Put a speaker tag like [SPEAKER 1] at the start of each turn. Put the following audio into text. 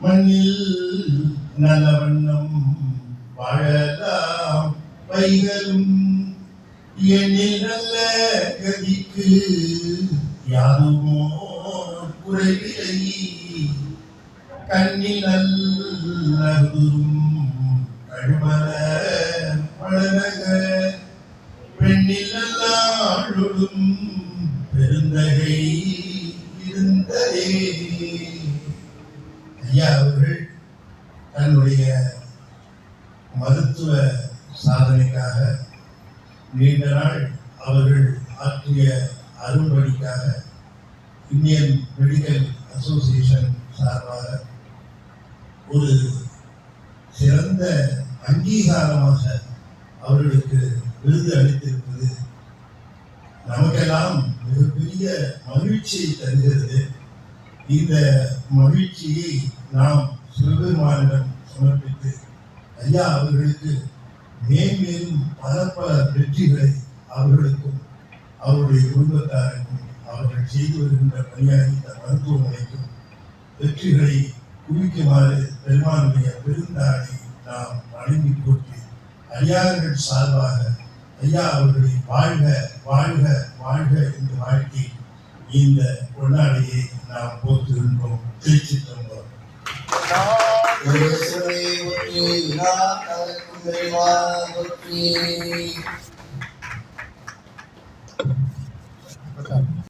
[SPEAKER 1] மண்ணில் நல்ல வண்ணம் வாழலாம். பைகளும் எண்ணில் நல்ல கதிக்கு யாருமோ குறைவில்லை. கண்ணில் நல்லதும் கழுமல வளரக பெண்ணில் நல்லாளும் பெருந்தகை இருந்ததே. ஐயா அவர்கள் தன்னுடைய மருத்துவ சாதனைக்காக நீண்ட நாள் அவர்கள் ஆற்றிய அருள்வழிக்காக இந்தியன் மெடிக்கல் அசோசியேஷன் சார்பாக ஒரு சிறந்த அங்கீகாரமாக அவர்களுக்கு விருது அளித்திருப்பது நமக்கெல்லாம் மிகப்பெரிய மகிழ்ச்சியை தருகிறது. இந்த மகிழ்ச்சியை நாம் சிவபெருமானிடம் சமர்ப்பித்து ஐயா அவர்களுக்கு மேன்மேலும் பல பல வெற்றிகளை அவர்களுக்கும் அவருடைய குடும்பத்தாருக்கும் அவர்கள் செய்து வருகின்ற பணியாகித்த மருத்துவமனைக்கும் வெற்றிகளை குவிக்குமாறு பெருமானுடைய பெருந்தாளை நாம் வழங்கி போட்டு ஐயார்கள் சார்பாக ஐயா அவர்களை வாழ்க வாழ்க வாழ்க என்று வாழ்த்தி இந்த பொன்னாடியை நாம் போற்றுகின்றோம். திருச்சிற்றம்பலம்
[SPEAKER 2] இயேசுவை ஒற்றி விழா கலக்கும் இறைவா ஒற்றி.